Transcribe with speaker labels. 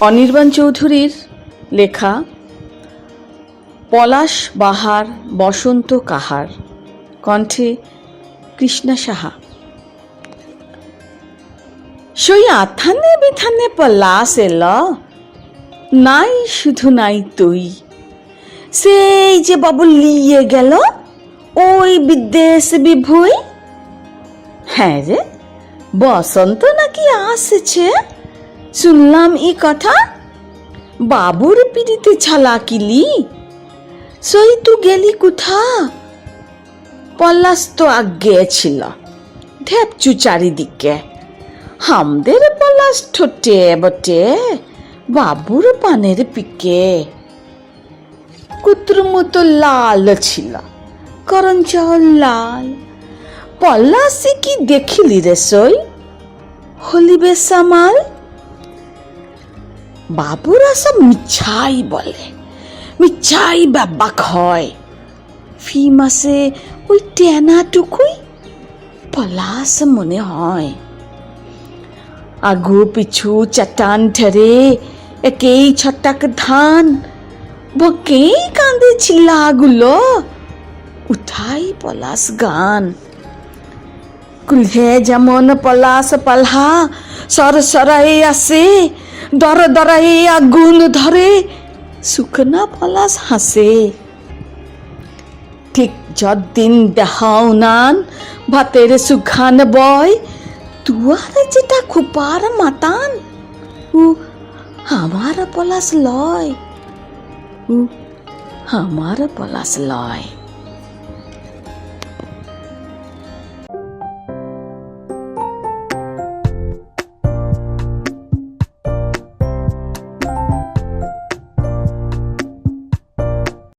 Speaker 1: অনির্বাণ চৌধুরীর লেখা, পলাশ বাহার বসন্ত কাহার, কণ্ঠে কৃষ্ণা সাহা। সই আথানে বিথানে পলাশ এল, নাই শুধু নাই তুই। সেই যে বাবু লিয়ে গেল, ওই বিদেশ বিভুই। হ্যাঁ রে। বসন্ত নাকি আসছে? শুনলাম ই কথা। বাবুর পিড়িতে ছালাকিলি। সই তু গেলি কোথা? পলাশ তো আগে ছিল ঢেপচু চারিদিকে। হামদের পলাশ ঠোঁটে বটে, বাবুর পানের পিকে। কুতুর মতো লাল ছিল করঞ্চল লাল। পলাশে কি দেখিলি রে সই? হলিবে সামাল? বাবুরা সব মিছাই বলে, মিছাই ব্যাবাক হয়। ফি মাসে ওই টেনাটুকুই পলাশ মনে হয়। আগু পিছু চটান ঠেরে, একেই ছটাক ধান, বকেই কাঁদে চিল্লাগুলো উঠাই পলাশ গান। কুলহে যেমন পলাশ পালহা সর সরাই আসে, দর দরাই আগুন ধরে শুকনা পলাশ হাসে। ঠিক যদিন দেহাও নান, ভাতের সুখান বয় তুয়ার যেটা খুপার মাতান, উ আমার পলাশ লয়, উ আমার পলাশ লয়।